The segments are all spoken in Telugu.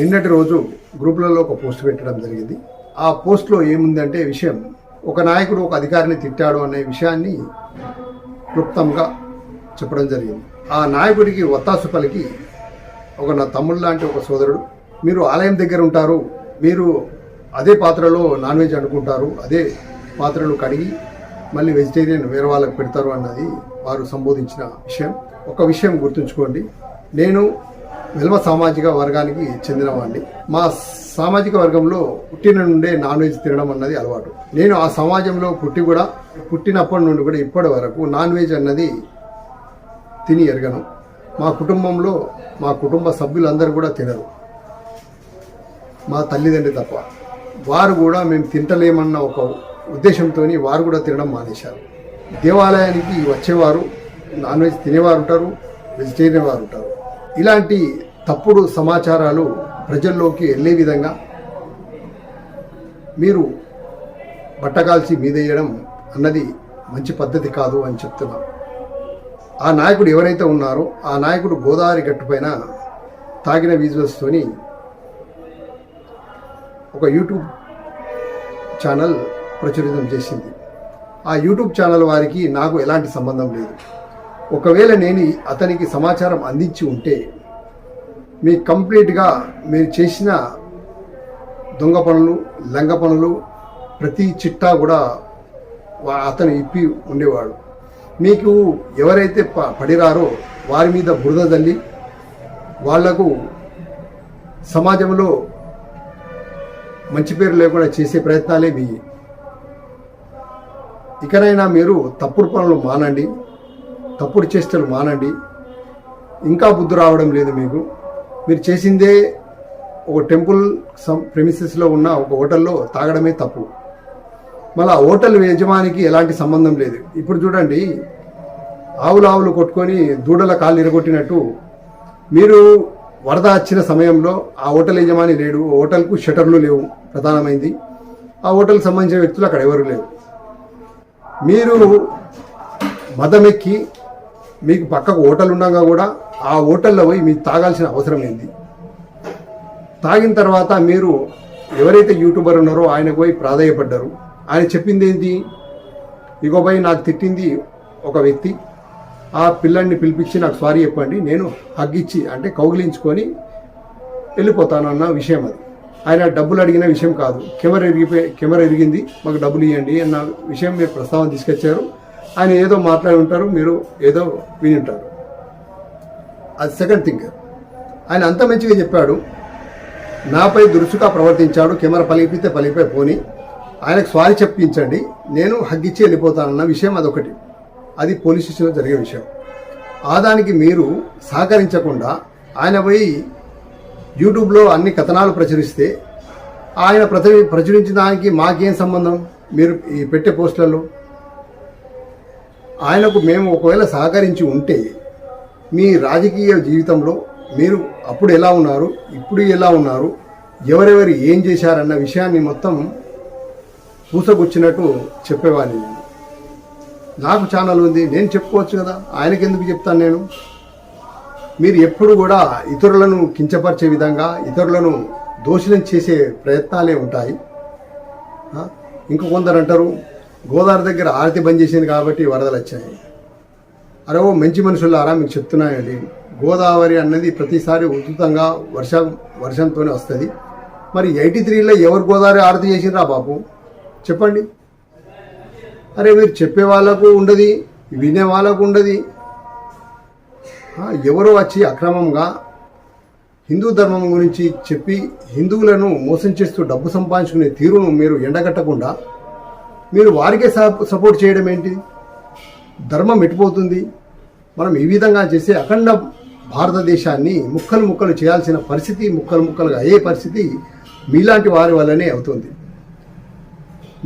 నిన్నటి రోజు గ్రూపులలో ఒక పోస్ట్ పెట్టడం జరిగింది. ఆ పోస్ట్లో ఏముందంటే విషయం ఒక నాయకుడు ఒక అధికారిని తిట్టాడు అనే విషయాన్ని క్లుప్తంగా చెప్పడం జరిగింది. ఆ నాయకుడికి ఒత్తాసు పలికి ఒక నా తమ్ముడు లాంటి ఒక సోదరుడు మీరు ఆలయం దగ్గర ఉంటారు మీరు అదే పాత్రలో నాన్ వెజ్ అనుకుంటారు అదే పాత్రలు కడిగి మళ్ళీ వెజిటేరియన్ వేరే వాళ్ళకి పెడతారు అన్నది వారు సంబోధించిన విషయం. ఒక విషయం గుర్తుంచుకోండి. నేను వెల్మ సామాజిక వర్గానికి చెందినవాడిని. మా సామాజిక వర్గంలో పుట్టిన నుండే నాన్ వెజ్ తినడం అన్నది అలవాటు. నేను ఆ సమాజంలో పుట్టి కూడా పుట్టినప్పటి నుండి కూడా ఇప్పటి వరకు నాన్ వెజ్ అన్నది తిని ఎరగను. మా కుటుంబంలో మా కుటుంబ సభ్యులందరూ కూడా తినరు. మా తల్లిదండ్రి తప్ప. వారు కూడా మేము తింటలేమన్న ఒక ఉద్దేశంతో వారు కూడా తినడం మానేశారు. దేవాలయానికి వచ్చేవారు నాన్ వెజ్ తినేవారు ఉంటారు వెజిటేరియన్ వారు ఉంటారు ఇలాంటి తప్పుడు సమాచారాలు ప్రజల్లోకి వెళ్ళే విధంగా మీరు బట్టకాల్చి మీదేయడం అన్నది మంచి పద్ధతి కాదు అని చెప్తున్నాం. ఆ నాయకుడు ఎవరైతే ఉన్నారో ఆ నాయకుడు గోదావరి గట్టుపైన తాగిన విజువల్స్తోని ఒక యూట్యూబ్ ఛానల్ ప్రచురితం చేసింది. ఆ యూట్యూబ్ ఛానల్ వారికి నాకు ఎలాంటి సంబంధం లేదు. ఒకవేళ నేను అతనికి సమాచారం అందించి ఉంటే మీ కంప్లీట్గా మీరు చేసిన దొంగ పనులు లంగ పనులు ప్రతి చిట్టా కూడా అతను ఇప్పి ఉండేవాడు. మీకు ఎవరైతే ప- పడిరారో వారి మీద బురద తల్లి వాళ్ళకు సమాజంలో మంచి పేరు లేకుండా చేసే ప్రయత్నాలే మీ ఇకనైనా మీరు తప్పుడు పనులు మానండి. తప్పుడు చేష్టలు మానండి. ఇంకా బుద్ధి రావడం లేదు మీకు. మీరు చేసిందే ఒక టెంపుల్ సమ్ ప్రెమిసెస్లో ఉన్న ఒక హోటల్లో తాగడమే తప్పు. మళ్ళీ ఆ హోటల్ యజమానికి ఎలాంటి సంబంధం లేదు. ఇప్పుడు చూడండి ఆవులు ఆవులు కొట్టుకొని దూడల కాళ్ళు ఇరగొట్టినట్టు మీరు వరద వచ్చిన సమయంలో ఆ హోటల్ యజమాని లేడు. హోటల్కు షటర్లు లేవు ప్రధానమైంది. ఆ హోటల్కి సంబంధించిన వ్యక్తులు అక్కడ ఎవరు లేరు. మీరు మదమెక్కి మీకు పక్కకు హోటల్ ఉండగా కూడా ఆ హోటల్లో పోయి మీకు తాగాల్సిన అవసరం ఏంది? తాగిన తర్వాత మీరు ఎవరైతే యూట్యూబర్ ఉన్నారో ఆయనకు పోయి ప్రాధాయపడ్డారు. ఆయన చెప్పింది ఏంటి ఇగో పోయి నాకు తిట్టింది ఒక వ్యక్తి. ఆ పిల్లల్ని పిలిపించి నాకు సారీ చెప్పండి నేను హగ్గిచ్చి అంటే కౌగిలించుకొని వెళ్ళిపోతానన్న విషయం అది. ఆయన డబ్బులు అడిగిన విషయం కాదు. కెమెరా ఎరిగిపోయి కెమెరా ఎరిగింది మాకు డబ్బులు ఇవ్వండి అన్న విషయం మీరు ప్రస్తావన తీసుకొచ్చారు. ఆయన ఏదో మాట్లాడి ఉంటారు మీరు ఏదో విని ఉంటారు. అది సెకండ్ థింగ్ ఆయన అంత మంచిగా చెప్పాడు నాపై దురుసుగా ప్రవర్తించాడు కెమెరా పలిపితే పలిపే పోని ఆయనకు స్వారీ చెప్పించండి నేను హగ్గిచ్చి వెళ్ళిపోతానన్న విషయం అదొకటి. అది పోలీస్ స్టేషన్లో జరిగే విషయం. ఆదానికి మీరు సహకరించకుండా ఆయన పోయి యూట్యూబ్లో అన్ని కథనాలు ప్రచురిస్తే ఆయన ప్రచు ప్రచురించడానికి మాకేం సంబంధం? మీరు ఈ పెట్టే పోస్టులలో ఆయనకు మేము ఒకవేళ సహకరించి ఉంటే మీ రాజకీయ జీవితంలో మీరు అప్పుడు ఎలా ఉన్నారు ఇప్పుడు ఎలా ఉన్నారు ఎవరెవరు ఏం చేశారన్న విషయాన్ని మొత్తం పూసగుచ్చినట్టు చెప్పేవాడిని నేను. నాకు ఛానల్ ఉంది నేను చెప్పుకోవచ్చు కదా ఆయనకి ఎందుకు చెప్తాను నేను? మీరు ఎప్పుడు కూడా ఇతరులను కించపరిచే విధంగా ఇతరులను దోషులను చేసే ప్రయత్నాలే ఉంటాయి. ఆ? అంటారు గోదావరి దగ్గర ఆరతి బంద్ చేసింది కాబట్టి వరదలు వచ్చాయి. అరే ఓ మంచి మనుషులారా మీకు చెప్తున్నాయండి గోదావరి అన్నది ప్రతిసారి ఉధృతంగా వర్షం వర్షంతోనే వస్తుంది. మరి ఎయిటీ త్రీలో ఎవరు గోదావరి ఆరతి చేసిండ్రా బాపు? చెప్పండి. అరే మీరు చెప్పే వాళ్ళకు ఉండదు వినే వాళ్ళకు ఉండదు. ఎవరో వచ్చి అక్రమంగా హిందూ ధర్మం గురించి చెప్పి హిందువులను మోసం చేస్తూ డబ్బు సంపాదించుకునే తీరును మీరు ఎండగట్టకుండా మీరు వారికే సపోర్ట్ చేయడం ఏంటి? ధర్మం ఎటుపోతుంది? మనం ఈ విధంగా చేస్తే అఖండ భారతదేశాన్ని ముక్కలు ముక్కలు చేయాల్సిన పరిస్థితి ముక్కలు ముక్కలుగా అయ్యే పరిస్థితి మీలాంటి వారి వల్లనే అవుతుంది.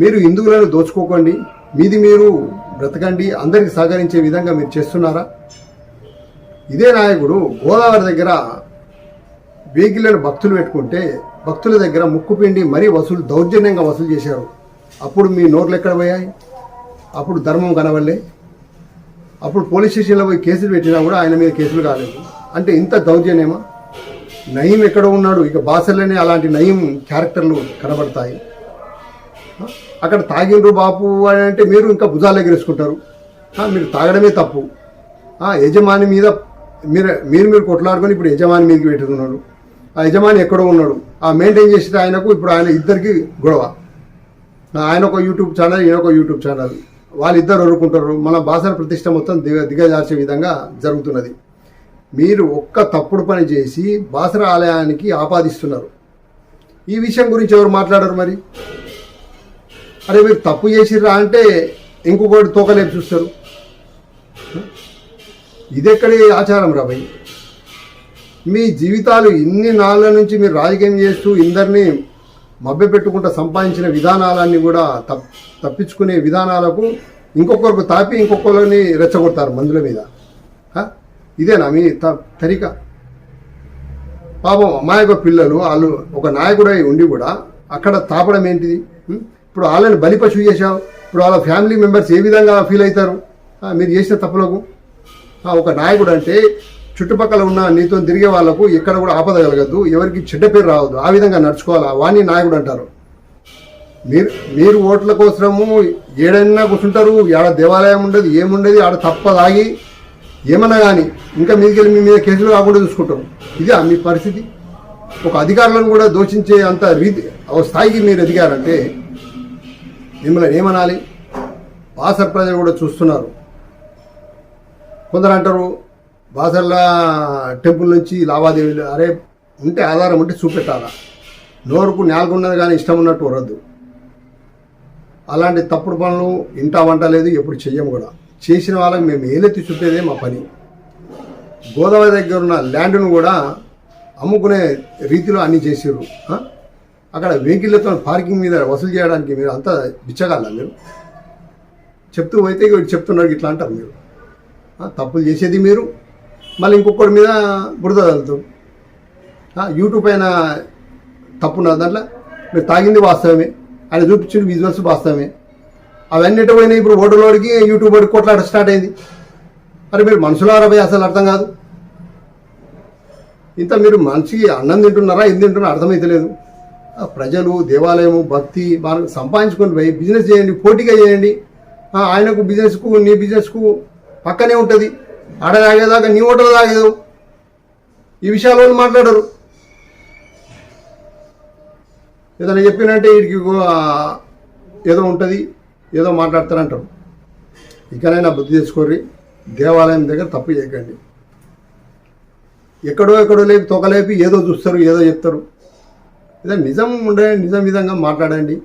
మీరు హిందువులను దోచుకోకండి. మీది మీరు బ్రతకండి. అందరికి సహకరించే విధంగా మీరు చేస్తున్నారా? ఇదే నాయకుడు గోదావరి దగ్గర వెహికల్లను భక్తులు పెట్టుకుంటే భక్తుల దగ్గర ముక్కుపిండి మరీ వసూలు దౌర్జన్యంగా వసూలు చేశారు. అప్పుడు మీ నోట్లు ఎక్కడ పోయాయి? అప్పుడు ధర్మం కనవల్లే అప్పుడు పోలీస్ స్టేషన్లో పోయి కేసులు పెట్టినా కూడా ఆయన మీద కేసులు కాలేదు. అంటే ఇంత దౌర్జన్యమా? నయీం ఎక్కడ ఉన్నాడు. ఇక బాసలోనే అలాంటి నయీం క్యారెక్టర్లు కనబడతాయి. అక్కడ తాగిండ్రు బాపు అని అంటే మీరు ఇంకా భుజాలు ఎగరేసుకుంటారు మీరు తాగడమే తప్పు. యజమాని మీద మీరు మీరు మీరు కొట్లాడుకొని ఇప్పుడు యజమాని మీదకి పెట్టుకున్నాడు. ఆ యజమాని ఎక్కడో ఉన్నాడు. ఆ మెయింటైన్ చేసిన ఆయనకు ఇప్పుడు ఆయన ఇద్దరికి గొడవ. ఆయన ఒక యూట్యూబ్ ఛానల్ ఈయన ఒక యూట్యూబ్ ఛానల్. వాళ్ళిద్దరు వరుకుంటారు మన భాషల ప్రతిష్ట మొత్తం దిగ దిగజార్చే విధంగా జరుగుతున్నది. మీరు ఒక్క తప్పుడు పని చేసి బాసర ఆలయానికి ఆపాదిస్తున్నారు. ఈ విషయం గురించి ఎవరు మాట్లాడరు మరి? అరే మీరు తప్పు చేసిర్రా అంటే ఇంకొకటి తోకలేపు చూస్తారు. ఇదెక్కడి ఆచారం రా మీ జీవితాలు ఇన్ని నాళ్ళ నుంచి మీరు రాజకీయం చేస్తూ ఇందరినీ మభ్య పెట్టుకుంటూ సంపాదించిన విధానాలన్నీ కూడా తప్ తప్పించుకునే విధానాలకు ఇంకొకరికి తాపి ఇంకొకరిని రెచ్చగొడతారు మందుల మీద. ఇదేనా మీ త- తరిక? పాపం అమాయక పిల్లలు వాళ్ళు ఒక నాయకుడై ఉండి కూడా అక్కడ తాపడం ఏంటిది? ఇప్పుడు వాళ్ళని బలి పశువు చేశావు. ఇప్పుడు వాళ్ళ ఫ్యామిలీ మెంబర్స్ ఏ విధంగా ఫీల్ అవుతారు? మీరు చేసిన తప్పులకు? ఒక నాయకుడు అంటే చుట్టుపక్కల ఉన్న నీతో తిరిగే వాళ్ళకు ఎక్కడ కూడా ఆపద కలగద్దు. ఎవరికి చెడ్డ పేరు రావద్దు. ఆ విధంగా నడుచుకోవాలి? వాణ్ణి నాయకుడు అంటారు. మీరు మీరు ఓట్ల కోసము ఏడైనా కూర్చుంటారు. ఆడ దేవాలయం ఉండదు ఏముండదు ఆడ తప్పదాగి ఏమన్నా కానీ ఇంకా మీదకి వెళ్ళి మీ మీద కేసులు కాకుండా చూసుకుంటాం. ఇదే మీ పరిస్థితి? ఒక అధికారులను కూడా దోషించే అంత రీతి ఒక స్థాయికి మీరు ఎదిగారంటే మిమ్మల్ని ఏమనాలి? బాసర్ ప్రజలు కూడా చూస్తున్నారు. కొందరు అంటారు బాసర్ల టెంపుల్ నుంచి లావాదేవీలు అరే ఉంటే ఆధారం ఉంటే చూపెట్టాలా? నోరుకు నేలకున్నది కానీ ఇష్టం ఉన్నట్టు వరద్దు. అలాంటి తప్పుడు పనులు ఇంటా వంట లేదు ఎప్పుడు చెయ్యము కూడా. చేసిన వాళ్ళకి మేము ఏలెత్తి చూపేదే మా పని. గోదావరి దగ్గర ఉన్న ల్యాండ్ను కూడా అమ్ముకునే రీతిలో అన్ని చేసారు అక్కడ వెహికల్లతో పార్కింగ్ మీద వసూలు చేయడానికి మీరు అంతా బిచ్చగల మీరు? చెప్తూ పోతే ఇక చెప్తున్నారు ఇట్లా అంటారు మీరు. తప్పులు చేసేది మీరు. మళ్ళీ ఇంకొకటి మీద బురద చల్లుతారు యూట్యూబ్ పైన తప్పు ఉన్నది. దాంట్లో మీరు తాగింది వాస్తవమే. ఆయన చూపించిన విజువల్స్ వాస్తవమే. అవన్నీ పోయినాయి? ఇప్పుడు ఓటర్లోడికి యూట్యూబ్ వాడికి కొట్లాట స్టార్ట్ అయింది. మరి మీరు మనుషులారా పోయి అసలు అర్థం కాదు. ఇంత మీరు మనిషికి అన్నం తింటున్నారా? ఏం తింటున్నారా అర్థమైతలేదు ప్రజలు దేవాలయము భక్తి మనం సంపాదించుకొని పోయి బిజినెస్ చేయండి పోటీగా చేయండి. ఆయనకు బిజినెస్కు నీ బిజినెస్కు పక్కనే ఉంటుంది. ఆడ తాగేదాకా నీ హోటల్ తాగేదు ఈ విషయాల్లో మాట్లాడరు. ఏదైనా చెప్పినంటే వీడికి ఏదో ఉంటుంది ఏదో మాట్లాడతారంటారు. ఇకనైనా బుద్ధి తెచ్చుకోర్రి దేవాలయం దగ్గర తప్పు చేయకండి. ఎక్కడో ఎక్కడో లేపి తొకలేపి ఏదో చూస్తారు ఏదో చెప్తారు. ఇదే నిజం ఉండే నిజం విధంగా మాట్లాడండి.